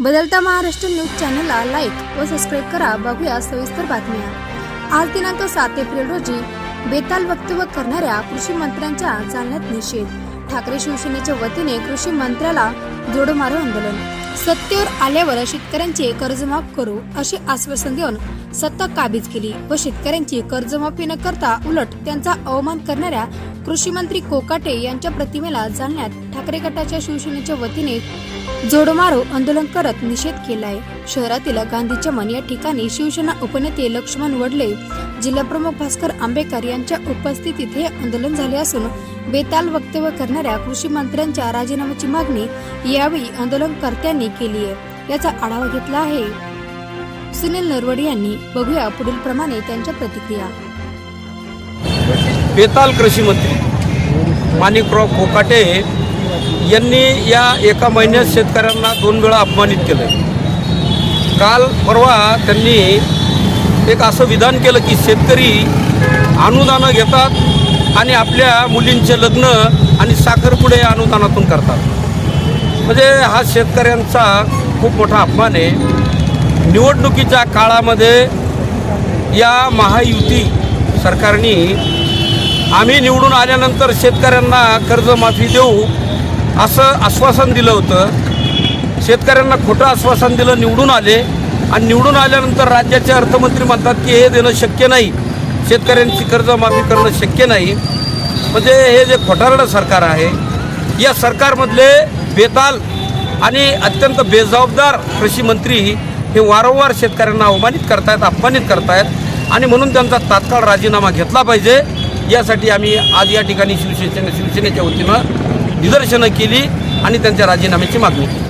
बदलता महाराष्ट्र न्यूज चॅनलला लाईक व सबस्क्राईब करा. बघूया सविस्तर बातम्या. आज दिनांक सात एप्रिल रोजी बेताल वक्तव्य करणाऱ्या कृषी मंत्र्यांच्या चालण्यात निषेध ठाकरे शिवसेनेच्या वतीने कृषी मंत्र्याला जोडमारो आंदोलन. सत्तेवर आल्यावर शेतकऱ्यांचे कर्जमाफ करू असे आश्वासन देऊन सत्ता काबीज केली व शेतकऱ्यांची कर्जमाफी न करता उलट त्यांचा अवमान करणाऱ्या कृषी मंत्री कोकाटे यांच्या प्रतिमेला जालन्यात ठाकरे गटाच्या शिवसेनेच्या वतीने जोडमारो आंदोलन करत निषेध केलाय. शहरातील गांधी चमन या ठिकाणी शिवसेना उपनेते लक्ष्मण वडले जिल्हाप्रमुख भास्कर आंबेकर यांच्या उपस्थितीत हे आंदोलन झाले असून बेताल वक्तव्य करणाऱ्या कृषी मंत्र्यांच्या राजीनाम्याची मागणी यावेळी आंदोलनकर्त्यांनी केली आहे. याचा आढावा घेतला आहे. सुनील नरवडे यांनी. बघूया पुढील प्रमाणे त्यांच्या प्रतिक्रिया. बेताल कृषी मंत्री माणिकराव कोकाटे यांनी या एका महिन्यात शेतकऱ्यांना दोन वेळा अपमानित केलं काल परवा त्यांनी एक असं विधान केलं की शेतकरी अनुदानं घेतात आणि आपल्या मुलींचे लग्न आणि साखरपुडे अनुदानातून करतात. म्हणजे हा शेतकऱ्यांचा खूप मोठा अपमान आहे. निवडणुकीच्या काळामध्ये या महायुती सरकारने आम्ही निवडून आल्यानंतर शेतकऱ्यांना कर्जमाफी देऊ असं आश्वासन दिलं होतं. शेतकऱ्यांना खोटं आश्वासन दिलं निवडून आले. आणि निवडून आल्यानंतर राज्याचे अर्थमंत्री म्हणतात की हे देणं शक्य नाही. शेतकऱ्यांची कर्जमाफी करणं शक्य नाही. म्हणजे हे जे खोटारडं सरकार आहे या सरकारमधले बेताल आणि अत्यंत बेजबाबदार कृषी मंत्री हे वारंवार शेतकऱ्यांना अवमानित करतायत अपमानित करतायत आणि म्हणून त्यांचा तात्काळ राजीनामा घेतला पाहिजे. यासाठी आम्ही आज या ठिकाणी शिवसेने शिवसेनेच्या वतीनं निदर्शनं केली आणि त्यांच्या राजीनाम्याची मागणी केली.